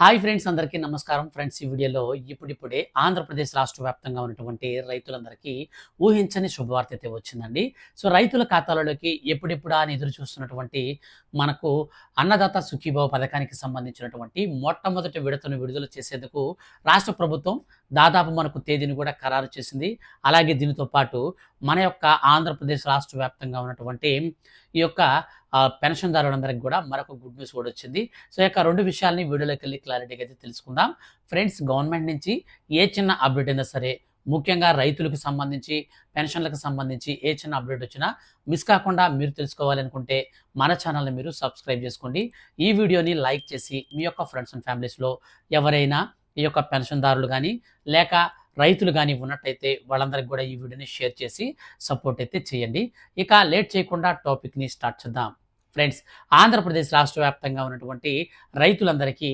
Hi friends అందరికీ నమస్కారం. Friends ఈ వీడియోలో ఇప్పుడిప్పుడే ఆంధ్రప్రదేశ్ రాష్ట్ర వ్యాప్తంగా ఉన్నటువంటి రైతులందరికీ ఊహించని శుభవార్త అయితే వచ్చిందండి. సో రైతుల ఖాతాలలోకి ఎప్పుడెప్పుడా అని ఎదురు చూస్తున్నటువంటి మనకు అన్నదాత సుఖీభావ పథకానికి సంబంధించినటువంటి మొట్టమొదటి విడతను విడుదల చేసేందుకు రాష్ట్ర ప్రభుత్వం దాదాపు మనకు తేదీని కూడా ఖరారు చేసింది. అలాగే దీనితో పాటు మన యొక్క ఆంధ్రప్రదేశ్ రాష్ట్ర వ్యాప్తంగా ఉన్నటువంటి ఈ యొక్క పెన్షన్దారులందరికీ కూడా మరొక గుడ్ న్యూస్ కూడా వచ్చింది. సో యొక్క రెండు విషయాల్ని వీడియోలోకి వెళ్ళి క్లారిటీగా అయితే తెలుసుకుందాం. ఫ్రెండ్స్ గవర్నమెంట్ నుంచి ఏ చిన్న అప్డేట్ అయినా సరే ముఖ్యంగా రైతులకు సంబంధించి పెన్షన్లకు సంబంధించి ఏ చిన్న అప్డేట్ వచ్చినా మిస్ కాకుండా మీరు తెలుసుకోవాలనుకుంటే మన ఛానల్ని మీరు సబ్స్క్రైబ్ చేసుకోండి. ఈ వీడియోని లైక్ చేసి మీ యొక్క ఫ్రెండ్స్ అండ్ ఫ్యామిలీస్లో ఎవరైనా ఈ యొక్క పెన్షన్దారులు కానీ లేక రైతులు కానీ ఉన్నట్టయితే వాళ్ళందరికీ కూడా ఈ వీడియోని షేర్ చేసి సపోర్ట్ అయితే చేయండి. ఇక లేట్ చేయకుండా టాపిక్ని స్టార్ట్ చేద్దాం. ఫ్రెండ్స్ ఆంధ్రప్రదేశ్ రాష్ట్ర వ్యాప్తంగా ఉన్నటువంటి రైతులందరికీ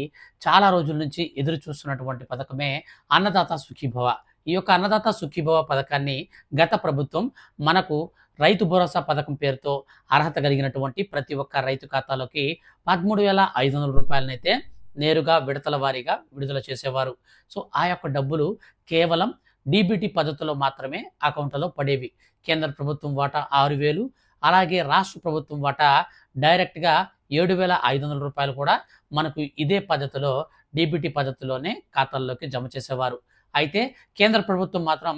చాలా రోజుల నుంచి ఎదురు చూస్తున్నటువంటి పథకమే అన్నదాత సుఖీభవ. ఈ యొక్క అన్నదాత సుఖీభవ పథకాన్ని గత ప్రభుత్వం మనకు రైతు భరోసా పథకం పేరుతో అర్హత కలిగినటువంటి ప్రతి ఒక్క రైతు ఖాతాలోకి పదమూడు వేల ఐదు వందల రూపాయలనైతే నేరుగా విడతల వారీగా విడుదల చేసేవారు. సో ఆ యొక్క డబ్బులు కేవలం డీబీటీ పద్ధతిలో మాత్రమే అకౌంట్లలో పడేవి. కేంద్ర ప్రభుత్వం వాటా ఆరు వేలు అలాగే రాష్ట్ర ప్రభుత్వం వాటా డైరెక్ట్గా ఏడు వేల ఐదు వందల రూపాయలు కూడా మనకు ఇదే పద్ధతిలో డీబీటీ పద్ధతిలోనే ఖాతాల్లోకి జమ చేసేవారు. అయితే కేంద్ర ప్రభుత్వం మాత్రం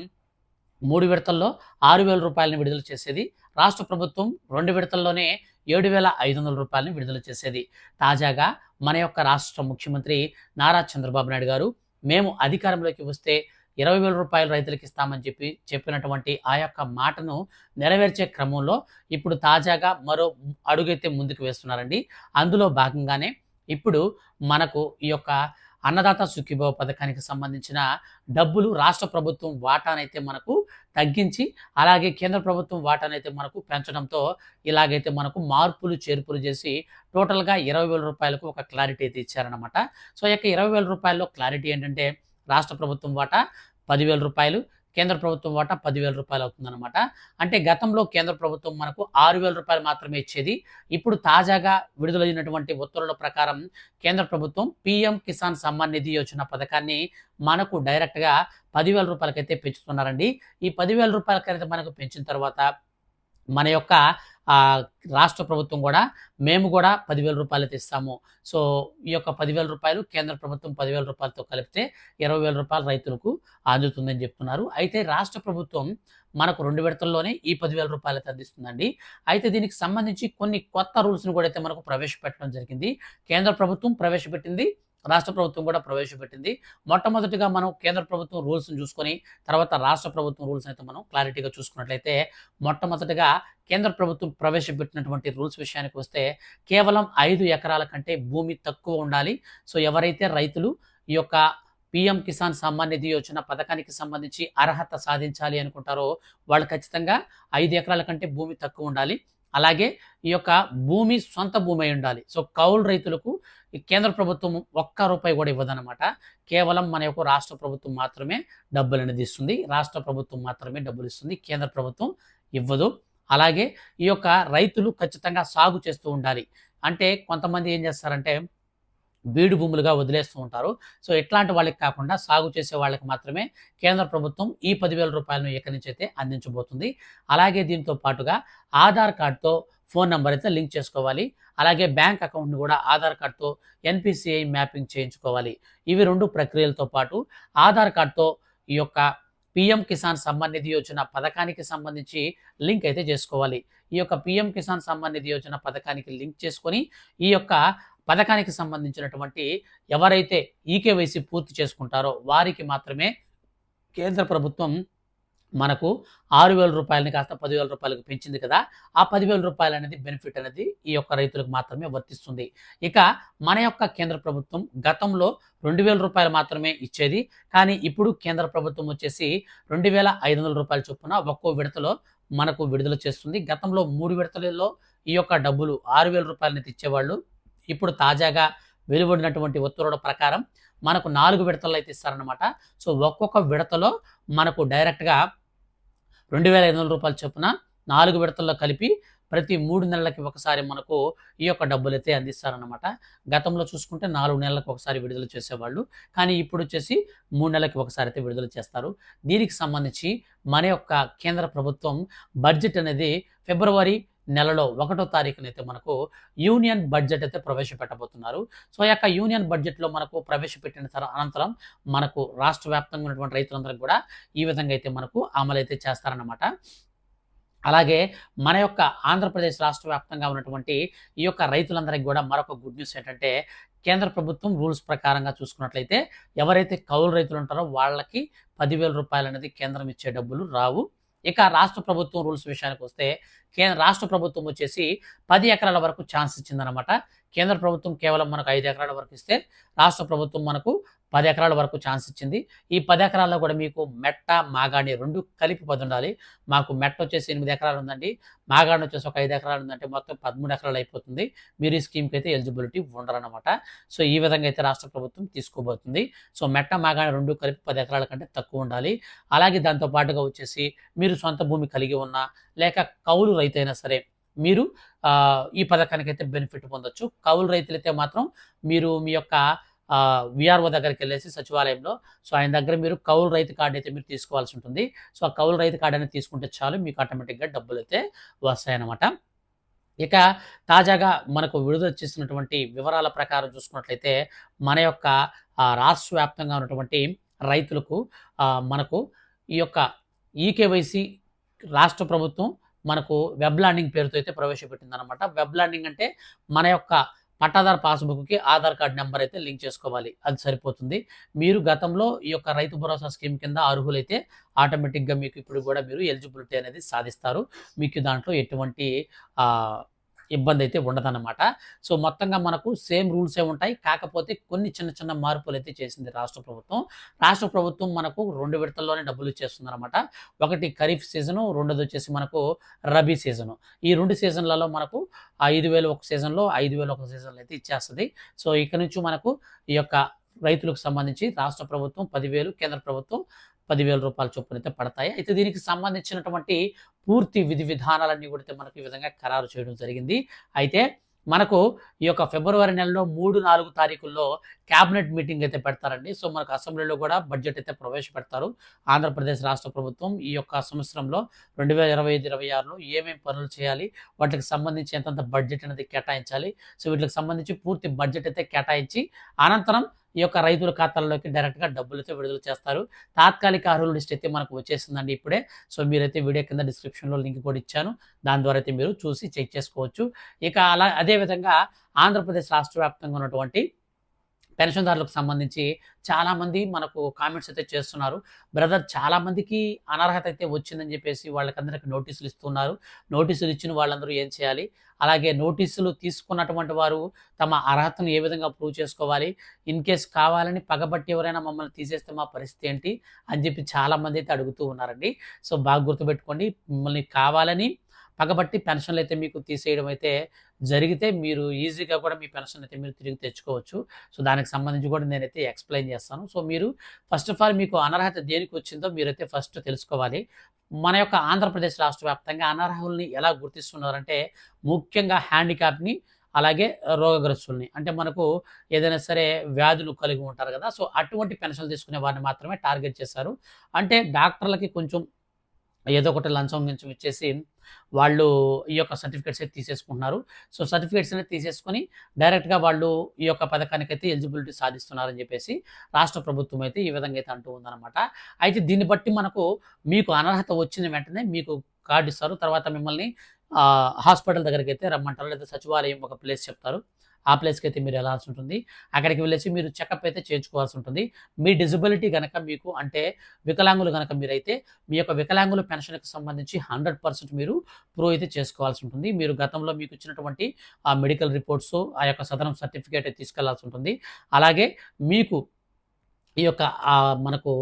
మూడు విడతల్లో ఆరు వేల రూపాయలను విడుదల చేసేది. రాష్ట్ర ప్రభుత్వం రెండు విడతల్లోనే ఏడు వేల ఐదు వందల రూపాయలను విడుదల చేసేది. తాజాగా మన యొక్క రాష్ట్ర ముఖ్యమంత్రి నారా చంద్రబాబు నాయుడు గారు మేము అధికారంలోకి వస్తే ఇరవై వేల రూపాయలు రైతులకు ఇస్తామని చెప్పి చెప్పినటువంటి ఆ యొక్క మాటను నెరవేర్చే క్రమంలో ఇప్పుడు తాజాగా మరో అడుగైతే ముందుకు వేస్తున్నారండి. అందులో భాగంగానే ఇప్పుడు మనకు ఈ యొక్క అన్నదాత సుఖీభావ పథకానికి సంబంధించిన డబ్బులు రాష్ట్ర ప్రభుత్వం వాటానైతే మనకు తగ్గించి అలాగే కేంద్ర ప్రభుత్వం వాటానైతే మనకు పెంచడంతో ఇలాగైతే మనకు మార్పులు చేర్పులు చేసి టోటల్గా ఇరవై వేల రూపాయలకు ఒక క్లారిటీ అయితే ఇచ్చారనమాట సో యొక్క ఇరవై వేల రూపాయల్లో క్లారిటీ ఏంటంటే రాష్ట్ర ప్రభుత్వం వాటా పదివేల రూపాయలు కేంద్ర ప్రభుత్వం వాటా పదివేల రూపాయలు అవుతుందన్నమాట. అంటే గతంలో కేంద్ర ప్రభుత్వం మనకు ఆరు వేల రూపాయలు మాత్రమే ఇచ్చేది. ఇప్పుడు తాజాగా విడుదలైనటువంటి ఉత్తర్వుల ప్రకారం కేంద్ర ప్రభుత్వం పిఎం కిసాన్ సమ్మాన్ నిధి యోజన పథకాన్ని మనకు డైరెక్ట్గా పదివేల రూపాయలకైతే పెంచుతున్నారండి. ఈ పదివేల రూపాయలకైతే మనకు పెంచిన తర్వాత మన యొక్క రాష్ట్ర ప్రభుత్వం కూడా మేము కూడా పదివేల రూపాయలు అయితే ఇస్తాము సో ఈ యొక్క పదివేల రూపాయలు కేంద్ర ప్రభుత్వం పదివేల రూపాయలతో కలిపితే ఇరవై వేల రూపాయలు రైతులకు అందుతుందని చెప్తున్నారు. అయితే రాష్ట్ర ప్రభుత్వం మనకు రెండు విడతల్లోనే ఈ పదివేల రూపాయలు అందిస్తుందండి. అయితే దీనికి సంబంధించి కొన్ని కొత్త రూల్స్ని కూడా అయితే మనకు ప్రవేశపెట్టడం జరిగింది. కేంద్ర ప్రభుత్వం ప్రవేశపెట్టింది రాష్ట్ర ప్రభుత్వం కూడా ప్రవేశపెట్టింది. మొట్టమొదటిగా మనం కేంద్ర ప్రభుత్వం రూల్స్ని చూసుకొని తర్వాత రాష్ట్ర ప్రభుత్వం రూల్స్ అయితే మనం క్లారిటీగా చూసుకున్నట్లయితే మొట్టమొదటిగా కేంద్ర ప్రభుత్వం ప్రవేశపెట్టినటువంటి రూల్స్ విషయానికి వస్తే కేవలం ఐదు ఎకరాల కంటే భూమి తక్కువ ఉండాలి. సో ఎవరైతే రైతులు ఈ యొక్క పిఎం కిసాన్ సమ్మాన్ నిధి యోజన పథకానికి సంబంధించి అర్హత సాధించాలి అనుకుంటారో వాళ్ళు ఖచ్చితంగా ఐదు ఎకరాల కంటే భూమి తక్కువ ఉండాలి. అలాగే ఈ యొక్క భూమి సొంత భూమి అయి ఉండాలి. సో కౌలు రైతులకు ఈ కేంద్ర ప్రభుత్వం ఒక్క రూపాయి కూడా ఇవ్వదన్నమాట. కేవలం మన యొక్క రాష్ట్ర ప్రభుత్వం మాత్రమే డబ్బులు అనేది ఇస్తుంది. రాష్ట్ర ప్రభుత్వం మాత్రమే డబ్బులు ఇస్తుంది. కేంద్ర ప్రభుత్వం ఇవ్వదు. అలాగే ఈ యొక్క రైతులు ఖచ్చితంగా సాగు చేస్తూ ఉండాలి. అంటే కొంతమంది ఏం చేస్తారంటే బీడు భూములుగా వదిలేస్తూ ఉంటారు. సో ఇట్లాంటి వాళ్ళకి కాకుండా సాగు చేసే వాళ్ళకి మాత్రమే కేంద్ర ప్రభుత్వం ఈ పదివేల రూపాయలను ఎక్కడి నుంచి అయితే అందించబోతుంది. అలాగే దీంతో పాటుగా ఆధార్ కార్డుతో ఫోన్ నెంబర్ అయితే లింక్ చేసుకోవాలి. అలాగే బ్యాంక్ అకౌంట్ని కూడా ఆధార్ కార్డ్తో ఎన్పిసిఐ మ్యాపింగ్ చేయించుకోవాలి. ఇవి రెండు ప్రక్రియలతో పాటు ఆధార్ కార్డ్తో ఈ యొక్క పిఎం కిసాన్ సమ్మాన్ నిధి యోజన పథకానికి సంబంధించి లింక్ అయితే చేసుకోవాలి. ఈ యొక్క పిఎం కిసాన్ సమ్మాన్ నిధి యోజన పథకానికి లింక్ చేసుకొని ఈ యొక్క పథకానికి సంబంధించినటువంటి ఎవరైతే ఈకేవైసీ పూర్తి చేసుకుంటారో వారికి మాత్రమే కేంద్ర ప్రభుత్వం మనకు ఆరు వేల రూపాయలని కాస్త పదివేల రూపాయలకు పెంచింది కదా ఆ పదివేల రూపాయలు అనేది బెనిఫిట్ అనేది ఈ యొక్క రైతులకు మాత్రమే వర్తిస్తుంది. ఇక మన యొక్క కేంద్ర ప్రభుత్వం గతంలో రెండు వేల రూపాయలు మాత్రమే ఇచ్చేది కానీ ఇప్పుడు కేంద్ర ప్రభుత్వం వచ్చేసి రెండు వేల ఐదు వందల రూపాయల చొప్పున ఒక్కో విడతలో మనకు విడుదల చేస్తుంది. గతంలో మూడు విడతలలో ఈ యొక్క డబ్బులు ఆరు వేల రూపాయలని ఇచ్చేవాళ్ళు ఇప్పుడు తాజాగా వెలువడినటువంటి ఉత్తర్వుల ప్రకారం మనకు నాలుగు విడతల్లో అయితే ఇస్తారనమాట సో ఒక్కొక్క విడతలో మనకు డైరెక్ట్గా రెండు వేల ఐదు వందల రూపాయలు చొప్పున నాలుగు విడతల్లో కలిపి ప్రతి మూడు నెలలకి ఒకసారి మనకు ఈ యొక్క డబ్బులు అయితే అందిస్తారనమాట గతంలో చూసుకుంటే నాలుగు నెలలకు ఒకసారి విడుదల చేసేవాళ్ళు. కానీ ఇప్పుడు వచ్చేసి మూడు నెలలకి ఒకసారి అయితే విడుదల చేస్తారు. దీనికి సంబంధించి మన యొక్క కేంద్ర ప్రభుత్వం బడ్జెట్ అనేది ఫిబ్రవరి నెలలో ఒకటో తారీఖునైతే మనకు యూనియన్ బడ్జెట్ అయితే ప్రవేశపెట్టబోతున్నారు. సో ఆ యొక్క యూనియన్ బడ్జెట్లో మనకు ప్రవేశపెట్టిన తర్వాత అనంతరం మనకు రాష్ట్ర వ్యాప్తంగా ఉన్నటువంటి రైతులందరికీ కూడా ఈ విధంగా అయితే మనకు అమలు అయితే చేస్తారన్నమాట. అలాగే మన యొక్క ఆంధ్రప్రదేశ్ రాష్ట్ర వ్యాప్తంగా ఉన్నటువంటి ఈ యొక్క రైతులందరికీ కూడా మరొక గుడ్ న్యూస్ ఏంటంటే కేంద్ర ప్రభుత్వం రూల్స్ ప్రకారంగా చూసుకున్నట్లయితే ఎవరైతే కౌలు రైతులు ఉంటారో వాళ్ళకి పదివేల రూపాయలు అనేది కేంద్రం ఇచ్చే డబ్బులు రావు. ఇక రాష్ట్ర ప్రభుత్వం రూల్స్ విషయానికి వస్తే కేంద్ర రాష్ట్ర ప్రభుత్వం వచ్చేసి పది ఎకరాల వరకు ఛాన్స్ ఇచ్చిందనమాట కేంద్ర ప్రభుత్వం కేవలం మనకు ఐదు ఎకరాల వరకు ఇస్తే రాష్ట్ర ప్రభుత్వం మనకు పది ఎకరాల వరకు ఛాన్స్ ఇచ్చింది. ఈ పది ఎకరాల్లో కూడా మీకు మెట్ట మాగాణి రెండు కలిపి పది ఉండాలి. మాకు మెట్ట వచ్చేసి ఎనిమిది ఎకరాలు ఉందండి. మాగాణి వచ్చేసి ఒక ఐదు ఎకరాలు ఉందంటే మొత్తం పదమూడు ఎకరాలు అయిపోతుంది. మీరు ఈ స్కీమ్కి అయితే ఎలిజిబిలిటీ ఉండరనమాట సో ఈ విధంగా అయితే రాష్ట్ర ప్రభుత్వం తీసుకోబోతుంది. సో మెట్ట మాగాణి రెండు కలిపి పది ఎకరాల కంటే తక్కువ ఉండాలి. అలాగే దాంతో పాటుగా వచ్చేసి మీరు సొంత భూమి కలిగి ఉన్నా లేక కౌలు రైతు అయినా సరే మీరు ఈ పథకానికి అయితే బెనిఫిట్ పొందొచ్చు. కౌలు రైతులైతే మాత్రం మీరు మీ యొక్క విఆర్ఓ దగ్గరికి వెళ్ళేసి సచివాలయంలో. సో ఆయన దగ్గర మీరు కౌలు రైతు కార్డు అయితే మీరు తీసుకోవాల్సి ఉంటుంది. సో ఆ కౌలు రైతు కార్డు అనేది తీసుకుంటే చాలు మీకు ఆటోమేటిక్గా డబ్బులు అయితే వస్తాయన్నమాట. ఇక తాజాగా మనకు విడుదల చేసినటువంటి వివరాల ప్రకారం చూసుకున్నట్లయితే మన యొక్క రాష్ట్ర వ్యాప్తంగా ఉన్నటువంటి రైతులకు మనకు ఈ యొక్క ఈకేవైసీ రాష్ట్ర ప్రభుత్వం మనకు వెబ్ ల్యాండింగ్ పేరుతో అయితే ప్రవేశపెట్టిందనమాట వెబ్ ల్యాండింగ్ అంటే మన యొక్క పట్టాదార్ పాస్బుక్కి ఆధార్ కార్డ్ నెంబర్ అయితే లింక్ చేసుకోవాలి. అది సరిపోతుంది. మీరు గతంలో ఈ యొక్క రైతు భరోసా స్కీమ్ కింద అర్హులైతే ఆటోమేటిక్గా మీకు ఇప్పుడు కూడా మీరు ఎలిజిబిలిటీ అనేది సాధిస్తారు. మీకు దాంట్లో ఎటువంటి ఇబ్బంది అయితే ఉండదన్నమాట. సో మొత్తంగా మనకు సేమ్ రూల్సే ఉంటాయి. కాకపోతే కొన్ని చిన్న చిన్న మార్పులు అయితే చేసింది రాష్ట్ర ప్రభుత్వం. రాష్ట్ర ప్రభుత్వం మనకు రెండు విడతల్లోనే డబ్బులు ఇచ్చేస్తుంది అనమాట ఒకటి ఖరీఫ్ సీజను రెండోది వచ్చేసి మనకు రబీ సీజను. ఈ రెండు సీజన్లలో మనకు ఐదు వేలు ఒక సీజన్లో ఐదు వేలు ఒక సీజన్లో అయితే ఇచ్చేస్తుంది. సో ఇక నుంచి మనకు ఈ యొక్క రైతులకు సంబంధించి రాష్ట్ర ప్రభుత్వం పదివేలు కేంద్ర ప్రభుత్వం పదివేల రూపాయల చొప్పున అయితే పడతాయి. అయితే దీనికి సంబంధించినటువంటి పూర్తి విధి విధానాలన్నీ కూడా మనకు ఈ విధంగా ఖరారు చేయడం జరిగింది. అయితే మనకు ఈ యొక్క ఫిబ్రవరి నెలలో మూడు నాలుగు తారీఖుల్లో క్యాబినెట్ మీటింగ్ అయితే పెడతారండి. సో మనకు అసెంబ్లీలో కూడా బడ్జెట్ అయితే ప్రవేశపెడతారు. ఆంధ్రప్రదేశ్ రాష్ట్ర ప్రభుత్వం ఈ యొక్క సంవత్సరంలో రెండు వేల ఇరవై ఐదు ఇరవై ఆరులో ఏమేమి పనులు చేయాలి వాటికి సంబంధించి ఎంతంత బడ్జెట్ అనేది కేటాయించాలి సో వీటికి సంబంధించి పూర్తి బడ్జెట్ అయితే కేటాయించి అనంతరం ఈ యొక్క రైతుల ఖాతాల్లోకి డైరెక్ట్గా డబ్బులు అయితే విడుదల చేస్తారు. తాత్కాలిక అర్హుల లిస్ట్ అయితే మనకు వచ్చేసిందండి ఇప్పుడే. సో మీరైతే వీడియో కింద డిస్క్రిప్షన్లో లింక్ కూడా ఇచ్చాను. దాని ద్వారా అయితే మీరు చూసి చెక్ చేసుకోవచ్చు. ఇక అలా అదేవిధంగా ఆంధ్రప్రదేశ్ రాష్ట్ర వ్యాప్తంగా ఉన్నటువంటి పెన్షన్దారులకు సంబంధించి చాలామంది మనకు కామెంట్స్ అయితే చేస్తున్నారు. బ్రదర్ చాలామందికి అనర్హత అయితే వచ్చిందని చెప్పేసి వాళ్ళకందరికి నోటీసులు ఇస్తున్నారు. నోటీసులు ఇచ్చిన వాళ్ళందరూ ఏం చేయాలి? అలాగే నోటీసులు తీసుకున్నటువంటి వారు తమ అర్హతను ఏ విధంగా ప్రూవ్ చేసుకోవాలి? ఇన్ కేస్ కావాలని పగబట్టి ఎవరైనా మమ్మల్ని తీసేస్తే మా పరిస్థితి ఏంటి? అని చెప్పి చాలామంది అయితే అడుగుతూ ఉన్నారండి. సో బాగా గుర్తుపెట్టుకోండి. మిమ్మల్ని కావాలని పగబట్టి పెన్షన్లు అయితే మీకు తీసేయడం అయితే జరిగితే మీరు ఈజీగా కూడా మీ పెన్షన్ అయితే మీరు తిరిగి తెచ్చుకోవచ్చు. సో దానికి సంబంధించి కూడా నేనైతే ఎక్స్ప్లెయిన్ చేస్తాను. సో మీరు ఫస్ట్ ఆఫ్ ఆల్ మీకు అనర్హత దేనికి వచ్చిందో మీరైతే ఫస్ట్ తెలుసుకోవాలి. మన యొక్క ఆంధ్రప్రదేశ్ రాష్ట్ర వ్యాప్తంగా అనర్హుల్ని ఎలా గుర్తిస్తున్నారంటే ముఖ్యంగా హ్యాండిక్యాప్ని అలాగే రోగగ్రస్తుల్ని. అంటే మనకు ఏదైనా సరే వ్యాధులు కలిగి ఉంటారు కదా సో అటువంటి పెన్షన్లు తీసుకునే వారిని మాత్రమే టార్గెట్ చేశారు. అంటే డాక్టర్లకి కొంచెం ఏదో ఒకటి లంచం గించం ఇచ్చేసి వాళ్ళు ఈ యొక్క సర్టిఫికేట్స్ అయితే తీసేసుకుంటున్నారు. సో సర్టిఫికేట్స్ అనేది తీసేసుకొని డైరెక్ట్గా వాళ్ళు ఈ యొక్క పథకానికి అయితే ఎలిజిబిలిటీ సాధిస్తున్నారని చెప్పేసి రాష్ట్ర ప్రభుత్వం అయితే ఈ విధంగా అయితే అంటూ ఉందన్నమాట. అయితే దీన్ని బట్టి మనకు మీకు అనర్హత వచ్చిన వెంటనే మీకు కార్డు ఇస్తారు. తర్వాత మిమ్మల్ని హాస్పిటల్ దగ్గరికి అయితే రమ్మంటారు లేదా సచివాలయం ఒక ప్లేస్ చెప్తారు. ఆ ప్లేస్కి అయితే మీరు వెళ్ళాల్సి ఉంటుంది. అక్కడికి వెళ్ళేసి మీరు చెకప్ అయితే చేయించుకోవాల్సి ఉంటుంది. మీ డిజబిలిటీ కనుక మీకు అంటే వికలాంగులు కనుక మీరైతే మీ యొక్క వికలాంగుల పెన్షన్కి సంబంధించి హండ్రెడ్ పర్సెంట్ మీరు ప్రూవ్ అయితే చేసుకోవాల్సి ఉంటుంది. మీరు గతంలో మీకు ఇచ్చినటువంటి ఆ మెడికల్ రిపోర్ట్స్ ఆ యొక్క సదనం సర్టిఫికేట్ తీసుకెళ్ళాల్సి ఉంటుంది. అలాగే మీకు ఈ యొక్క మనకు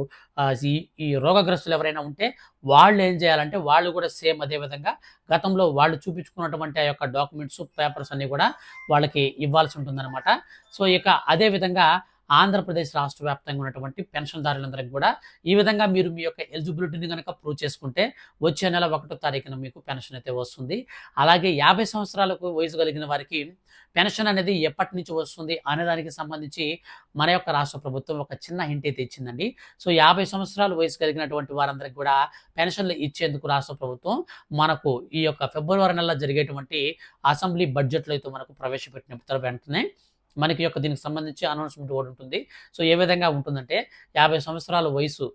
ఈ ఈ రోగగ్రస్తులు ఎవరైనా ఉంటే వాళ్ళు ఏం చేయాలంటే వాళ్ళు కూడా సేమ్ అదే విధంగా గతంలో వాళ్ళు చూపించుకున్నటువంటి ఆ యొక్క డాక్యుమెంట్స్ పేపర్స్ అన్నీ కూడా వాళ్ళకి ఇవ్వాల్సి ఉంటుందన్నమాట. సో ఇక అదే విధంగా ఆంధ్రప్రదేశ్ రాష్ట్ర వ్యాప్తంగా ఉన్నటువంటి పెన్షన్దారులందరికీ కూడా ఈ విధంగా మీరు మీ యొక్క ఎలిజిబిలిటీని కనుక ప్రూవ్ చేసుకుంటే వచ్చే నెల ఒకటో తారీఖున మీకు పెన్షన్ అయితే వస్తుంది. అలాగే యాభై సంవత్సరాలకు వయసు కలిగిన వారికి పెన్షన్ అనేది ఎప్పటి నుంచి వస్తుంది అనే దానికి సంబంధించి మన యొక్క రాష్ట్ర ప్రభుత్వం ఒక చిన్న హింట్ అయితే ఇచ్చిందండి. సో యాభై సంవత్సరాలు వయసు కలిగినటువంటి వారందరికీ కూడా పెన్షన్లు ఇచ్చేందుకు రాష్ట్ర ప్రభుత్వం మనకు ఈ యొక్క ఫిబ్రవరి నెలలో జరిగేటువంటి అసెంబ్లీ బడ్జెట్లో అయితే మనకు ప్రవేశపెట్టిన వెంటనే మనకి యొక్క దీనికి సంబంధించి అనౌన్స్మెంట్ కూడా ఉంటుంది. సో ఏ విధంగా ఉంటుందంటే యాభై సంవత్సరాల వయసు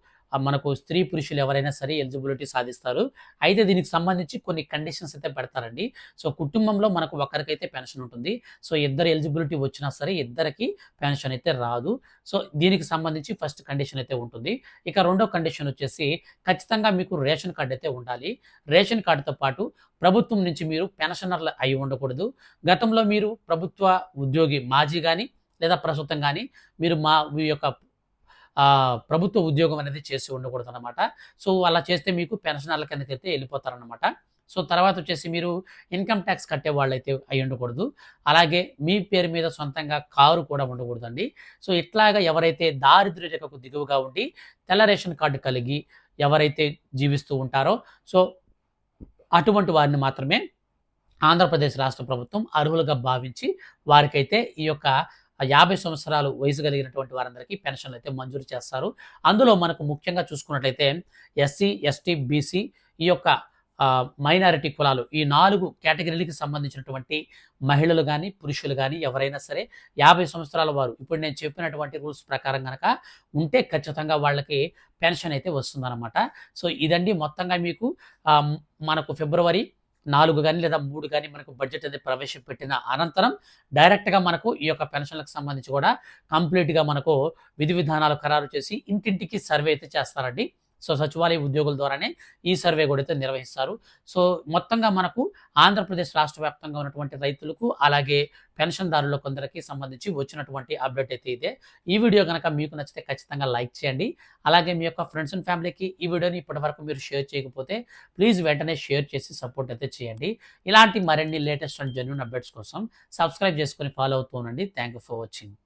మనకు స్త్రీ పురుషులు ఎవరైనా సరే ఎలిజిబిలిటీ సాధిస్తారు. అయితే దీనికి సంబంధించి కొన్ని కండిషన్స్ అయితే పెడతారండి. సో కుటుంబంలో మనకు ఒకరికైతే పెన్షన్ ఉంటుంది. సో ఇద్దరు ఎలిజిబిలిటీ వచ్చినా సరే ఇద్దరికి పెన్షన్ అయితే రాదు. సో దీనికి సంబంధించి ఫస్ట్ కండిషన్ అయితే ఉంటుంది. ఇక రెండో కండిషన్ వచ్చేసి ఖచ్చితంగా మీకు రేషన్ కార్డు అయితే ఉండాలి. రేషన్ కార్డుతో పాటు ప్రభుత్వం నుంచి మీరు పెన్షనర్లు అయి ఉండకూడదు. గతంలో మీరు ప్రభుత్వ ఉద్యోగి మాజీ కానీ లేదా ప్రస్తుతం కానీ మీరు మా మీ యొక్క ప్రభుత్వ ఉద్యోగం అనేది చేసి ఉండకూడదు అనమాట సో అలా చేస్తే మీకు పెన్షనర్ల కిందకి అయితే వెళ్ళిపోతారనమాట సో తర్వాత వచ్చేసి మీరు ఇన్కమ్ ట్యాక్స్ కట్టే వాళ్ళైతే అయి ఉండకూడదు. అలాగే మీ పేరు మీద సొంతంగా కారు కూడా ఉండకూడదండి. సో ఇట్లాగా ఎవరైతే దారిద్ర్య రేఖకు దిగువగా ఉండి తెల్ల రేషన్ కార్డు కలిగి ఎవరైతే జీవిస్తూ ఉంటారో సో అటువంటి వారిని మాత్రమే ఆంధ్రప్రదేశ్ రాష్ట్ర ప్రభుత్వం అర్హులుగా భావించి వారికైతే ఈ యొక్క యాభై సంవత్సరాలు వయసు కలిగినటువంటి వారందరికీ పెన్షన్లు అయితే మంజూరు చేస్తారు. అందులో మనకు ముఖ్యంగా చూసుకున్నట్లయితే ఎస్సీ ఎస్టీ బీసీ ఈ యొక్క మైనారిటీ కులాలు ఈ నాలుగు కేటగిరీలకి సంబంధించినటువంటి మహిళలు కానీ పురుషులు కానీ ఎవరైనా సరే యాభై సంవత్సరాల వారు ఇప్పుడు నేను చెప్పినటువంటి రూల్స్ ప్రకారం కనుక ఉంటే ఖచ్చితంగా వాళ్ళకి పెన్షన్ అయితే వస్తుందన్నమాట. సో ఇదండి మొత్తంగా మీకు మనకు ఫిబ్రవరి నాలుగు కానీ లేదా మూడు కానీ మనకు బడ్జెట్ అనేది ప్రవేశపెట్టిన అనంతరం డైరెక్ట్గా మనకు ఈ యొక్క పెన్షన్లకు సంబంధించి కూడా కంప్లీట్గా మనకు విధి విధానాలు ఖరారు చేసి ఇంటింటికి సర్వే అయితే చేస్తారండి. సో సచివాలయ ఉద్యోగుల ద్వారానే ఈ సర్వే కూడా అయితే నిర్వహిస్తారు. సో మొత్తంగా మనకు ఆంధ్రప్రదేశ్ రాష్ట్ర వ్యాప్తంగా ఉన్నటువంటి రైతులకు అలాగే పెన్షన్దారుల కొందరికి సంబంధించి వచ్చినటువంటి అప్డేట్ అయితే ఇదే. ఈ వీడియో కనుక మీకు నచ్చితే ఖచ్చితంగా లైక్ చేయండి. అలాగే మీ యొక్క ఫ్రెండ్స్ అండ్ ఫ్యామిలీకి ఈ వీడియోని ఇప్పటివరకు మీరు షేర్ చేయకపోతే ప్లీజ్ వెంటనే షేర్ చేసి సపోర్ట్ అయితే చేయండి. ఇలాంటి మరిన్ని లేటెస్ట్ అండ్ జెన్యున్ అప్డేట్స్ కోసం సబ్స్క్రైబ్ చేసుకొని ఫాలో అవుతూ ఉండండి. Thank you for watching.